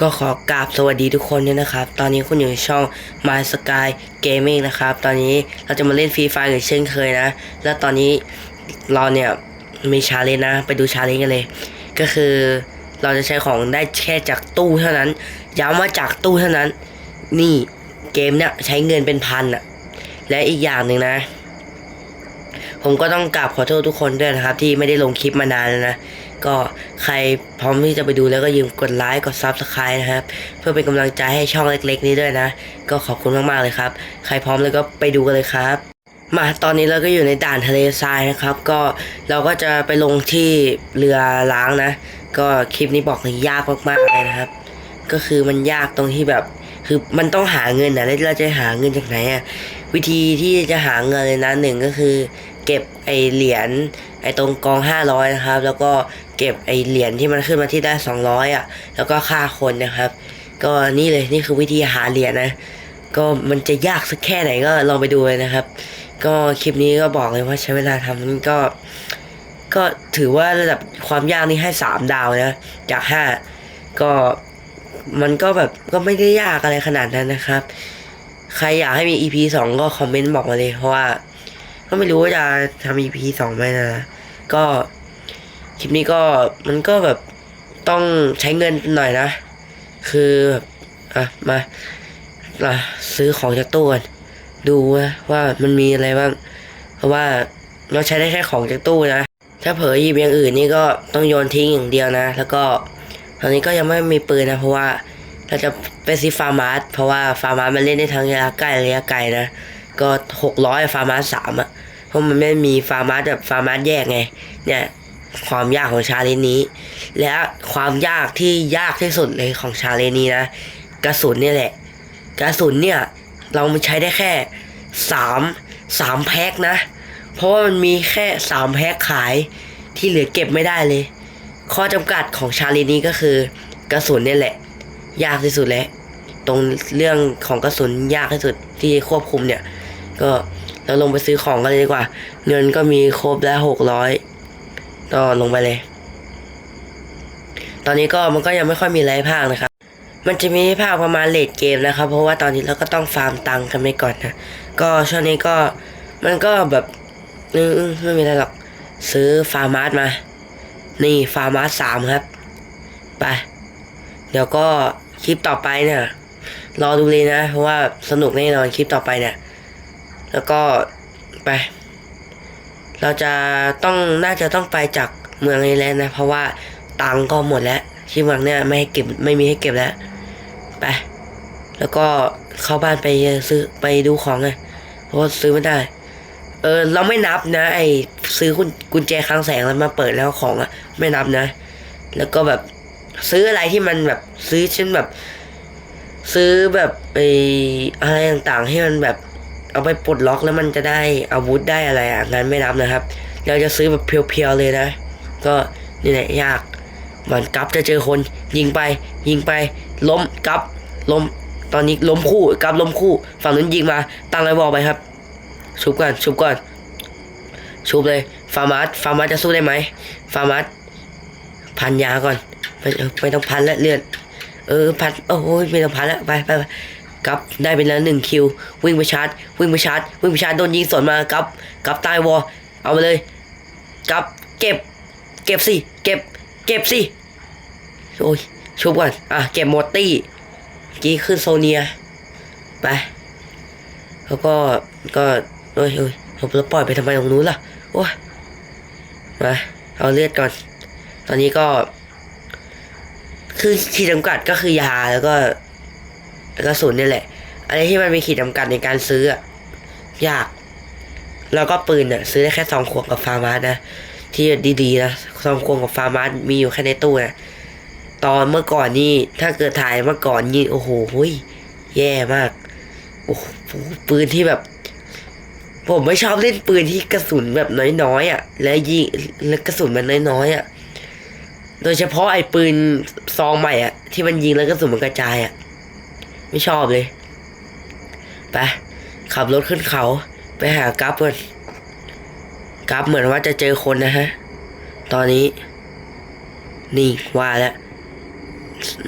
ก็ขอกราบสวัสดีทุกคนด้วยนะครับ ตอนนี้คุณอยู่ในช่อง My Sky Gaming นะครับ ตอนนี้เราจะมาเล่นฟรีไฟล์หรือเช่นเคยนะ และตอนนี้เราเนี่ยมีชาเลนจ์นะ ไปดูชาเลนจ์กันเลย ก็คือเราจะใช้ของได้แค่จากตู้เท่านั้น ย้ำว่าจากตู้เท่านั้น นี่เกมเนี่ยใช้เงินเป็นพันอะและอีกอย่างหนึ่งนะ ผมก็ต้องกราบขอโทษทุกคนด้วยนะครับ ที่ไม่ได้ลงคลิปมานานแล้วนะ ก็ใครพร้อมที่จะไปดูแล้วก็ยืมกดไลค์กดซับสไครต์นะครับ เพื่อเป็นกำลังใจให้ช่องเล็ก ๆ นี้ด้วยนะ ก็ขอบคุณมากๆเลยครับ ใครพร้อมแล้วก็ไปดูกันเลยครับมาตอนนี้เราก็อยู่ในด่านทะเลทรายนะครับ ก็เราก็จะไปลงที่เรือล้างนะ ก็คลิปนี้บอกเลยยากมากๆเลยนะครับ ก็คือมันยากตรงที่แบบคือมันต้องหาเงินนะแล้วเราจะหาเงินจากไหนอะวิธีที่จะหาเงินเลยนะหนึ่งก็คือ เก็บไอเหรียญไอตรงกองห้าร้อยนะครับ แล้วก็ เก็บไอเหรียญที่มันขึ้นมาที่ได้สองร้อยอะ แล้วก็ค่าคนนะครับ ก็นี่เลยนี่คือวิธีหาเหรียญนะ ก็มันจะยากสักแค่ไหนก็ลองไปดูเลยนะครับ ก็คลิปนี้ก็บอกเลยว่าใช้เวลาทำมันก็ ก็ถือว่าระดับความยากนี่ให้สามดาวนะ จากห้าก็มันก็แบบก็ไม่ได้ยากอะไรขนาดนั้นนะครับ ใครอยากให้มี EP สองก็คอมเมนต์บอกมาเลยเพราะว่า ก็ไม่รู้ว่าจะทำ EP สองไหมนะ ก็ คลิปนี้ก็มันก็แบบต้องใช้เงินหน่อยนะ คือแบบอะมาอะซื้อของจากตู้กันดูว่าว่ามันมีอะไรบ้าง เพราะว่าเราใช้ได้แค่ของจากตู้นะ ถ้าเผลอหยิบอย่างอื่นนี่ก็ต้องโยนทิ้งอย่างเดียวนะ แล้วก็ตอนนี้ก็ยังไม่มีปืนนะ เพราะว่าเราจะไปซื้อฟาร์มาร์สเพราะว่าฟาร์มาร์สมันเล่นได้ทั้งระยะใกล้ระยะไกลนะ ก็หกร้อยฟาร์มาร์สสามอะเพราะมันไม่มีฟาร์มาร์สแบบฟาร์มาร์สแยกไง เนี่ย ความยากของชาเลนจ์นี้ และความยากที่ยากที่สุดเลยของชาเลนจ์นี้นะกระสุนเนี่ยแหละ กระสุนเนี่ยเราใช้ได้แค่สามสามแพ็คนะ เพราะว่ามันมีแค่สามแพ็คขายที่เหลือเก็บไม่ได้เลย ข้อจำกัดของชาเลีนี้ก็คือกระสุนเนี่ยแหละ ยากที่สุดแล้วตรงเรื่องของกระสุนยากที่สุดที่ควบคุมเนี่ย ก็เราลงไปซื้อของกันเลยดีกว่า เงินก็มีครบแล้วหกร้อย ก็ลงไปเลย ตอนนี้ก็มันก็ยังไม่ค่อยมีอะไรภาคนะครับ มันจะมีภาคประมาณเลดเกมนะครับ เพราะว่าตอนนี้เราก็ต้องฟาร์มตังค์กันไปก่อนนะ ก็ช่วงนี้ก็มันก็แบบอืมๆไม่มีอะไรหรอก ซื้อฟาร์มาร์สมา นี่ฟาร์มาร์สสามครับ ไป เดี๋ยวก็คลิปต่อไปเนี่ย รอดูเลยนะ เพราะว่าสนุกแน่นอนคลิปต่อไปเนี่ย แล้วก็ไป เราจะต้องน่าจะต้องไปจากเมืองนี้แล้วนะ เพราะว่าตังก็หมดแล้วที่เมืองเนี่ยไม่ให้เก็บไม่มีให้เก็บแล้วไปแล้วก็เข้าบ้านไปซื้อไปดูของไงเพราะซื้อไม่ได้ เออเราไม่นับนะ ไอซื้อกุญแจคลังแสงแล้วมาเปิดแล้วของอะไม่นับนะ แล้วก็แบบซื้ออะไรที่มันแบบซื้อเช่นแบบ ซื้อแบบไออะไรต่างๆ ให้มันแบบ เอาไปปลดล็อกแล้วมันจะได้อาวุธได้อะไรอะงั้นไม่นับนะครับ เราจะซื้อแบบเพียวๆเลยนะ ก็นี่แหละยากเหมือนกับจะเจอคนยิงไป ยิงไป ล้มกับล้มตอนนี้ล้มคู่กับล้มคู่ ฝั่งนู้นยิงมาตั้งไรบอลไปครับชุบก่อนชุบก่อนชุบเลยฟาร์มาสฟาร์มาสจะสู้ได้ไหมฟาร์มาสพันยาก่อนไม่ไม่ต้องพันแล้วเลือดเออพันโอ้โหไม่ต้องพันแล้วไปไปไป กับได้ไปแล้วหนึ่งคิว วิ่งไปชาร์จวิ่งไปชาร์จวิ่งไปชาร์จโดนยิงสวนมากับกับตายวอลเอามาเลยกับเก็บ เก็บสิเก็บ เก็บสิโอ้ยชุบก่อนอะเก็บหมดตี้เมื่อกี้ขึ้นโซเนียไปแล้วก็ก็โอ้ยโอ้ยผมจะปล่อยไปทำไมตรงนู้นล่ะโอ้ยมาเอาเลือดก่อน ตอนนี้ก็ คือขีดจำกัดก็คือยาแล้วก็ กระสุนนี่แหละ อะไรที่มันมีขีดจำกัดในการซื้ออยาก แล้วก็ปืนอะ ซื้อได้แค่สองขวดกับฟาร์มาสนะที่ดีๆนะสองขวดกับฟาร์มาสมีอยู่แค่ในตู้นะตอนเมื่อก่อนนี่ถ้าเกิดถ่ายเมื่อก่อนนี่โอ้โหหุ้ยแย่มากโอ้โหปืนที่แบบ ผมไม่ชอบเล่นปืนที่กระสุนแบบน้อยๆอะ และยิงและกระสุนมันน้อยๆอะ โดยเฉพาะไอ้ปืนซองใหม่อะ ที่มันยิงแล้วกระสุนมันกระจายอะ ไม่ชอบเลย ไป ขับรถขึ้นเขา ไปหากราฟก่อนกราฟเหมือนว่าจะเจอคนนะฮะ ตอนนี้ นี่ว่าแล้ว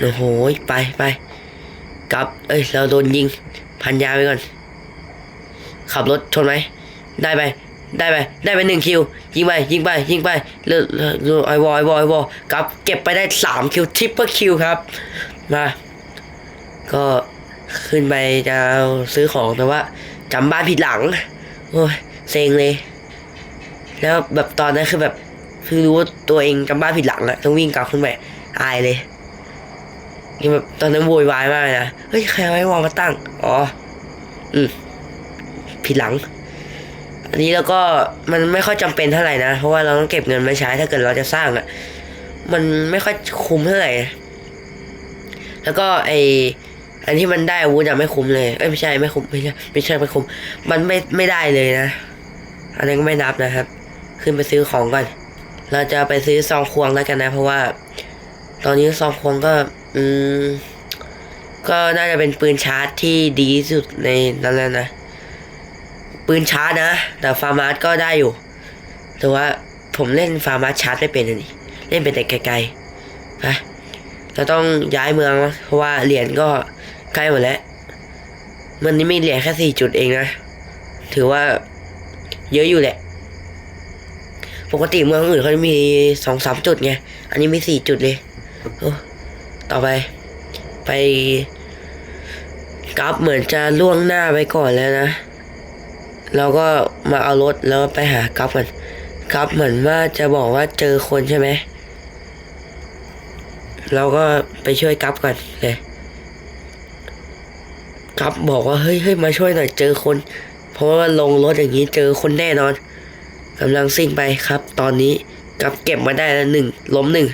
โอ้โหไปไปกลับเอ้ย เราโดนยิง พันยาไปก่อน ขับรถชนไหม ได้ไปได้ไปได้ไปหนึ่งคิว ยิงไป ยิงไป ยิงไปเลือเลือไอวอไอวอไอวอกับเก็บไปได้สามคิวทริปเปอร์คิวครับ มา ก็ ขึ้นไปจะซื้อของแต่ว่าจำบ้านผิดหลัง โอ้ยเซ็งเลย แล้วแบบตอนนั้นคือแบบเพิ่งรู้ว่าตัวเองจำบ้านผิดหลังอะต้องวิ่งกลับขึ้นไปอายเลยยังแบบตอนนั้นโวยวายมากนะเฮ้ยใครเอาไว้วางมาตั้ง อ๋อ อืมผิดหลัง อันนี้แล้วก็มันไม่ค่อยจำเป็นเท่าไหร่นะ เพราะว่าเราต้องเก็บเงินไว้ใช้ถ้าเกิดเราจะสร้างอะ มันไม่ค่อยคุ้มเท่าไหร่ แล้วก็ไอ อันที่มันได้อาวุธอะไม่คุ้มเลยเอ้ยไม่ใช่ไม่คุ้มไม่ใช่ไม่ใช่ไม่คุ้มมันไม่ไม่ได้เลยนะ อันนั้นก็ไม่นับนะครับ ขึ้นไปซื้อของก่อน เราจะไปซื้อซองควงแล้วกันนะ เพราะว่า ตอนนี้ซองควงก็ อืม ก็น่าจะเป็นปืนชาร์จที่ดีที่สุดในนั้นแล้วนะปืนชาร์จนะ แต่ฟาร์มาสก็ได้อยู่ แต่ว่าผมเล่นฟาร์มาสชาร์จไม่เป็นอะนี่เล่นเป็นแต่ไกลๆไปเราต้องย้ายเมืองเพราะว่าเหรียญก็ ใกล้หมดแล้ว มันนี้มีเหรียญแค่สี่จุดเองนะ ถือว่าเยอะอยู่แหละ ปกติเมืองอื่นเขาจะมีสองสามจุดไง อันนี้มีสี่จุดเลยโอ้ต่อไป ไปกราฟเหมือนจะล่วงหน้าไปก่อนแล้วนะ เราก็มาเอารถแล้วไปหากราฟกันกราฟเหมือนว่าจะบอกว่าเจอคนใช่ไหมเราก็ไปช่วยกราฟกันเลย กราฟบอกว่าเฮ้ยเฮ้ยมาช่วยหน่อยเจอคน เพราะว่าลงรถอย่างนี้เจอคนแน่นอนกำลังซิ่งไปครับ ตอนนี้กราฟเก็บมาได้แล้วหนึ่งล้มหนึ่ง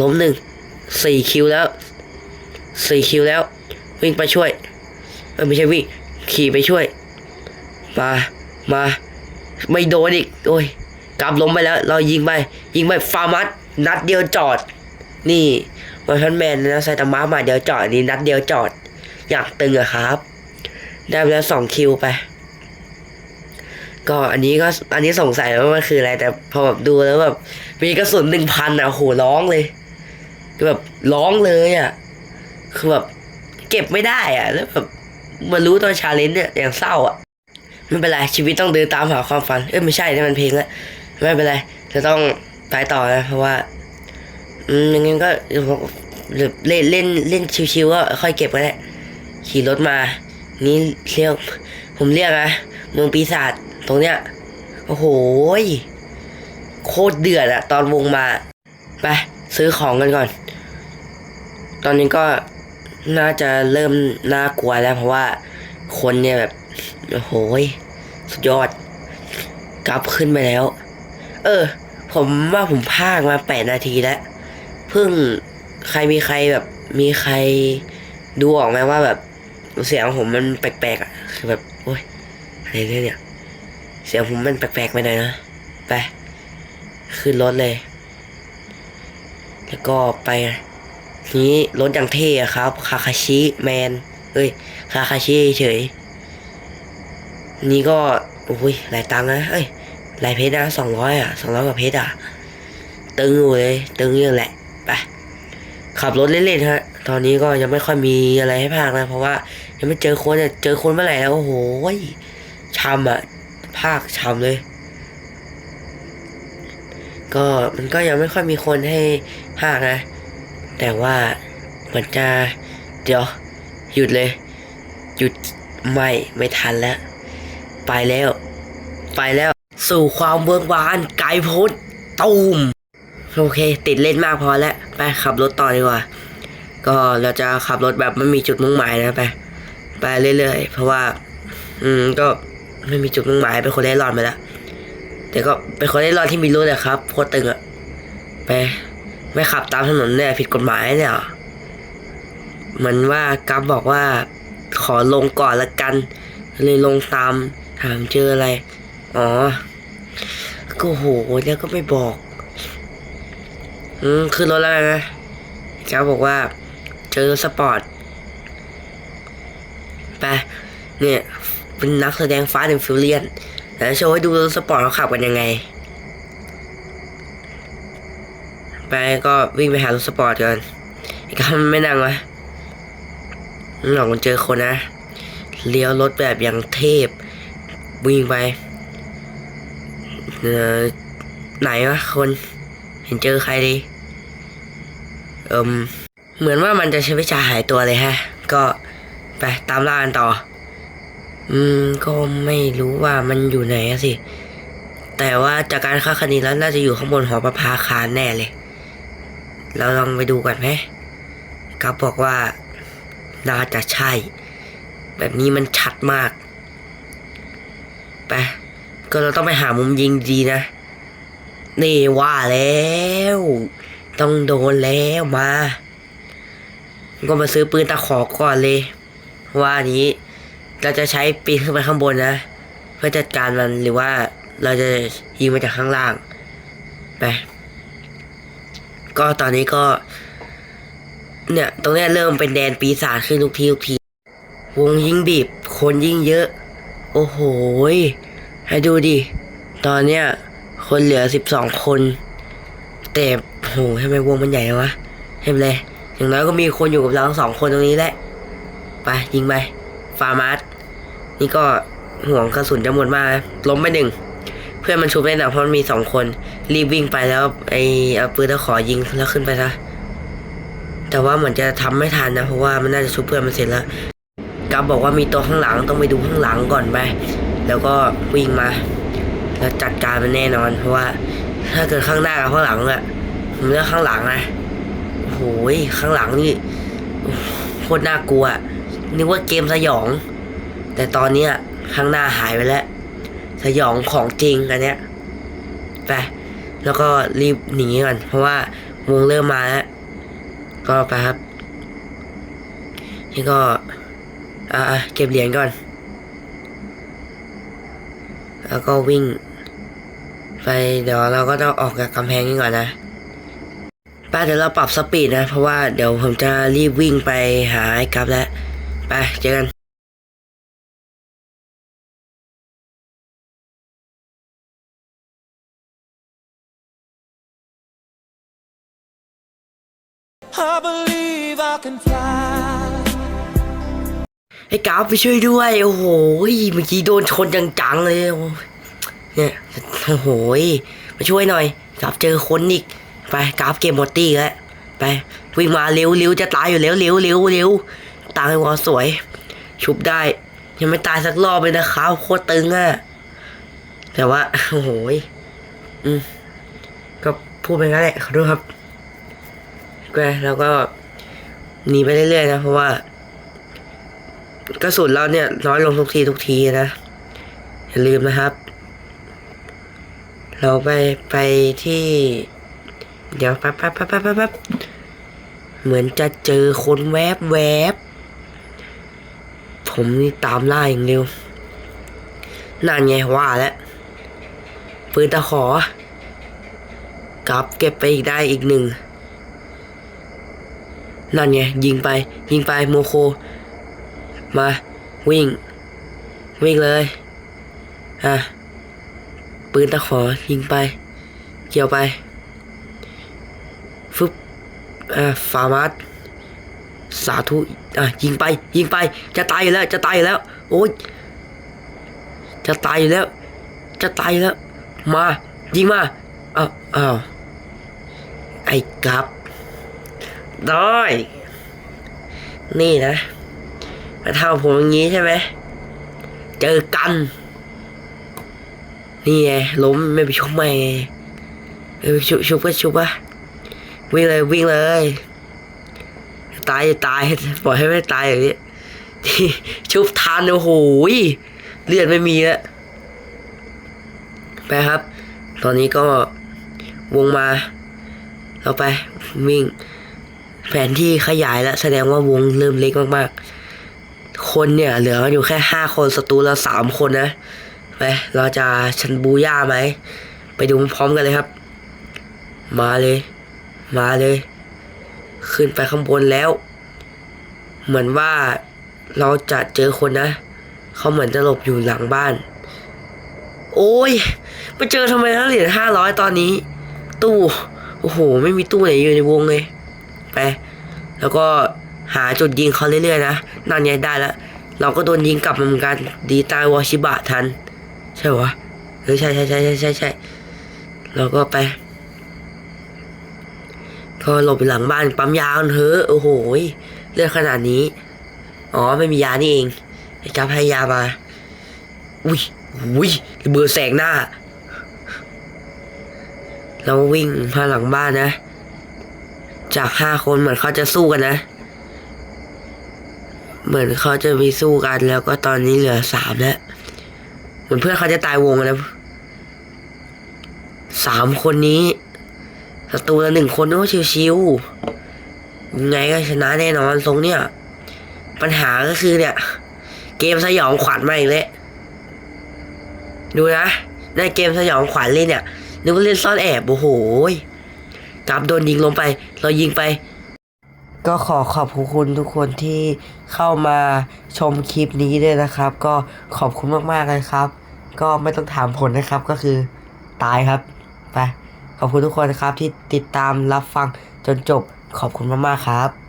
ล้มหนึ่งสี่คิวแล้วสี่คิวแล้ว วิ่งไปช่วยเออไม่ใช่วิ่งขี่ไปช่วย มามาไม่โดนอีกโอ้ยกลับล้มไปแล้ว เรายิงไปยิงไปฟาร์มัสนัดเดียวจอด นี่วันพันแมนนะไซตามะมาเดียวจอดนี่นัดเดียวจอด อยากตึงอะครับ ได้ไปแล้วสองคิวไป ก็อันนี้ก็อันนี้สงสัยว่ามันคืออะไร แต่พอแบบดูแล้วแบบมีกระสุนหนึ่งพันอะโหร้องเลยคือแบบร้องเลยอะคือแบบเก็บไม่ได้อะแล้วแบบมารู้ตอนชาเลนจ์เนี่ยอย่างเศร้าอะไม่เป็นไรชีวิตต้องเดินตามหาความฝัน เอ้ยไม่ใช่นี่มันเพลงละไม่เป็นไรจะต้องไปต่อนะเพราะว่าอืมย่างงั้นก็เดี๋ยวผมเดี๋ยวเล่นเล่นเล่นชิวๆก็ค่อยเก็บก็ได้ ขี่รถมา นี่เรียก ผมเรียกนะเมืองปีศาจตรงเนี้ย โอ้โหโคตรเดือดอะตอนวงมา ไป ซื้อของกันก่อน ตอนนี้ก็น่าจะเริ่มน่ากลัวแล้วเพราะว่าคนเนี่ยแบบ โอ้โหสุดยอดกลับขึ้นไปแล้ว เออ ผมว่าผมพากมาแปดนาทีแล้วเพิ่งใครมีใครแบบมีใครดูออกไหมว่าแบบ เสียงผมมันแปลกๆอะ คือแบบโอ้ยอะไรเนี่ยเนี่ย เสียงผมมันแปลกๆไปหน่อยนะ ไปขึ้นรถเลย แล้วก็ไปนี้รถอย่างเท่อะครับ คาคาชิแมน เอ้ย คาคาชิเฉย นี่ก็ โอ้ย หลายตังค์นะ เอ้ย หลายเพชรนะสองร้อยอะสองร้อยกว่าเพชรอะ ตึงอยู่เลย ตึงเยอะแหละ ไป ขับรถเล่นๆฮะ ตอนนี้ก็ยังไม่ค่อยมีอะไรให้พากนะ เพราะว่ายังไม่เจอคนเนี่ยเจอคนเมื่อไหร่แล้วโอ้โหช้ำอะภาคช้ำเลย ก็มันก็ยังไม่ค่อยมีคนให้ภาคนะ แต่ว่าเหมือนจะเดี๋ยวหยุดเลย หยุดไม่ไม่ทันแล้ว ไปแล้ว ไปแล้ว สู่ความเวิกวานไกลโพ้นตูมโอเค ติดเล่นมากพอแล้ว ไปขับรถต่อดีกว่า ก็เราจะขับรถแบบไม่มีจุดมุ่งหมายนะไปไปเรื่อยๆเพราะว่า อืมก็ไม่มีจุดมุ่งหมายเป็นคนเล่ร่อนไปแล้วแต่ก็เป็นคนเล่ร่อนที่มีรถอะครับโคตรตึงอะไปไม่ขับตามถนนเนี่ยผิดกฎหมายเนี่ยเหมือนว่ากัฟบอกว่าขอลงก่อนละกัน เลยลงตามถามเจออะไร อ๋อ ก็โหแล้วก็ไม่บอก อืมขึ้นรถแล้วนะกัฟบอกว่า เจอสปอร์ต ไป เนี่ย เป็นนักแสดงฟ้าเดนฟิลเลียนแต่โชว์ให้ดูรถสปอร์ตเขาขับกันยังไง ไปก็วิ่งไปหารถสปอร์ตกันอ้กำไม่นั่งวะหลอกเจอคนนะ เลี้ยวรถแบบอย่างเทพ วิ่งไปเออไหนวะคน เห็นเจอใครดี เอิมเหมือนว่ามันจะใช้วิชาหายตัวเลยฮะ ก็ไปตามล่ากันต่อ อืม ก็ไม่รู้ว่ามันอยู่ไหนสิ แต่ว่าจากการคาดคะเนแล้วน่าจะอยู่ข้างบนหอประภาคารแน่เลย เราลองไปดูกันไหมกับบอกว่าน่าจะใช่ แบบนี้มันชัดมาก ไป ก็เราต้องไปหามุมยิงดีนะ นี่ว่าแล้ว ต้องโดนแล้วมา ก็มาซื้อปืนตะขอก่อนเลย ว่านี้เราจะใช้ปีนขึ้นไปข้างบนนะ เพื่อจัดการมันหรือว่าเราจะยิงมาจากข้างล่างไปก็ตอนนี้ก็ เนี่ย ตรงนี้เริ่มเป็นแดนปีศาจขึ้นทุกทีทุกทีวงยิ่งบีบ คนยิ่งเยอะ โอ้โหให้ดูดิ ตอนเนี้ยคนเหลือสิบสองคน แต่ โหทำไมวงมันใหญ่วะเห็นเลยอย่างน้อยก็มีคนอยู่กับเราสองคนตรงนี้แหละ ไปยิงไป ฟาร์มัสนี่ก็ห่วงกระสุนจะหมดมากล้มไปหนึ่ง เพื่อนมันชุบได้หนักเพราะมันมีสองคน รีบวิ่งไปแล้วไอเอาปืนตะขอยิงแล้วขึ้นไปซะ แต่ว่าเหมือนจะทำไม่ทันนะ เพราะว่ามันน่าจะชุบเพื่อนมันเสร็จแล้วกับบอกว่ามีตัวข้างหลังต้องไปดูข้างหลังก่อนไป แล้วก็วิ่งมา แล้วจัดการมันแน่นอน เพราะว่า ถ้าเกิดข้างหน้ากับข้างหลังอะ เลือกข้างหลังนะโอ้โหยข้างหลังนี่โคตรน่ากลัว นึกว่าเกมสยอง แต่ตอนเนี้ยข้างหน้าหายไปแล้ว สยองของจริงอันเนี้ยไปแล้วก็รีบหนีก่อนเพราะว่าวงเริ่มมาแล้วก็ไปครับนี่ก็ อ่าเก็บเหรียญก่อน แล้วก็วิ่ง ไปเดี๋ยวเราก็ต้องออกจากกำแพงนี้ก่อนนะ ไป้าเดี๋ยวเราปรับสปีดนะ เพราะว่าเดี๋ยวผมจะรีบวิ่งไปหาไอ้กับแล้ว ไปเจอกัน I believe I can fly. ไอ้กราฟไปช่วยด้วย โอ้โหเมื่อกี้โดนชนจังๆเลยโอ้ยเนี่ยโอ้โหมาช่วยหน่อยกราฟเจอคนอีก ไปกราฟเกมหมดตี้แล้วไปวิ่งมาเร็วเร็วจะตายอยู่แล้วเร็วเร็วเร็วตายวอสวย ชุบได้ ยังไม่ตายสักรอบเลยนะครับโคตรตึงอะแต่ว่าโอ้โหอืมก็พูดไปงั้นแหละขอโทษครับก็แล้วก็หนีไปเรื่อยๆนะเพราะว่ากระสุนเราเนี่ยน้อยลงทุกทีทุกทีนะ อย่าลืมนะครับ เราไปไปที่ เดี๋ยวแป๊บแป๊บแป๊บแป๊บแป๊บบเหมือนจะเจอคนแวบแวบผมนี่ตามล่าอย่างเร็วนั่นไงว่าแล้วปืนตะขอกลับเก็บไปอีกได้อีกหนึ่งนั่นไงยิงไป ยิงไปโมโค มาวิ่ง วิ่งเลยอะปืนตะขอยิงไป เกี่ยวไป ฟึบอะฟาร์มัสสาธุอะยิงไป ยิงไป จะตายอยู่แล้ว จะตายอยู่แล้ว โอ้ยจะตายอยู่แล้ว จะตายอยู่แล้ว มา ยิงมาอ้าวอ้าวไอ้กับด้นี่นะมาทำผมอย่างนี้ใช่ไหมเจอกัน นี่ไงล้มไม่ไปชุบไม่ไงเออชุบชุบก็ชุบอะ วิ่งเลยวิ่งเลย ตายจะตายปล่อยให้ไม่ตายอย่างนี้ชุบทันโอ้โหยเลือดไม่มีแล้วไปครับ ตอนนี้ก็วงมา เราไปวิ่ง แผนที่ขยายแล้วแสดงว่าวงเริ่มเล็กมากๆ คนเนี่ยเหลืออยู่แค่ห้าคนศัตรูเราสามคนนะไปเราจะชันบูย่าไหม ไปดูพร้อมกันเลยครับ มาเลย มาเลย ขึ้นไปข้างบนแล้ว เหมือนว่าเราจะเจอคนนะ เขาเหมือนจะหลบอยู่หลังบ้าน โอ้ยไปเจอทำไมนะเหรียญห้าร้อยตอนนี้ ตู้ โอ้โห ไม่มีตู้ไหนอยู่ในวงเลย ไป แล้วก็หาจุดยิงเขาเรื่อยๆนะนั่นไงได้แล้วเราก็โดนยิงกลับมาเหมือนกัน ดีตายวอชิบะทัน ใช่ปะวะเออใช่ใช่ใช่ใช่ใช่ใช่เราก็ไป ก็หลบไปหลังบ้านปั๊มยากันเถอะโอ้โหเลือดขนาดนี้ อ๋อไม่มียานี่เองไอ้กับให้ยามาอุ้ยอุ้ยระเบือแสงหน้า เราวิ่งมาหลังบ้านนะ จากห้าคนเหมือนเขาจะสู้กันนะ เหมือนเขาจะมีสู้กันแล้วก็ตอนนี้เหลือสามแล้วเหมือนเพื่อนเขาจะตายวงแล้วสามคนนี้ ศัตรูละหนึ่งคนโอ้ชิวๆยังไงก็ชนะแน่นอนทรงเนี่ย ปัญหาก็คือเนี่ย เกมสยองขวัญมาอีกแล้วดูนะในเกมสยองขวัญเล่นเนี่ยนึกว่าเล่นซ่อนแอบโอ้โหยกับโดนยิงลงไป เรายิงไป ก็ขอขอบคุณทุกคนที่เข้ามาชมคลิปนี้ด้วยนะครับ ก็ขอบคุณมากๆเลยครับ ก็ไม่ต้องถามผลนะครับก็คือตายครับ ไป ขอบคุณทุกคนนะครับที่ติดตามรับฟังจนจบขอบคุณมากๆครับ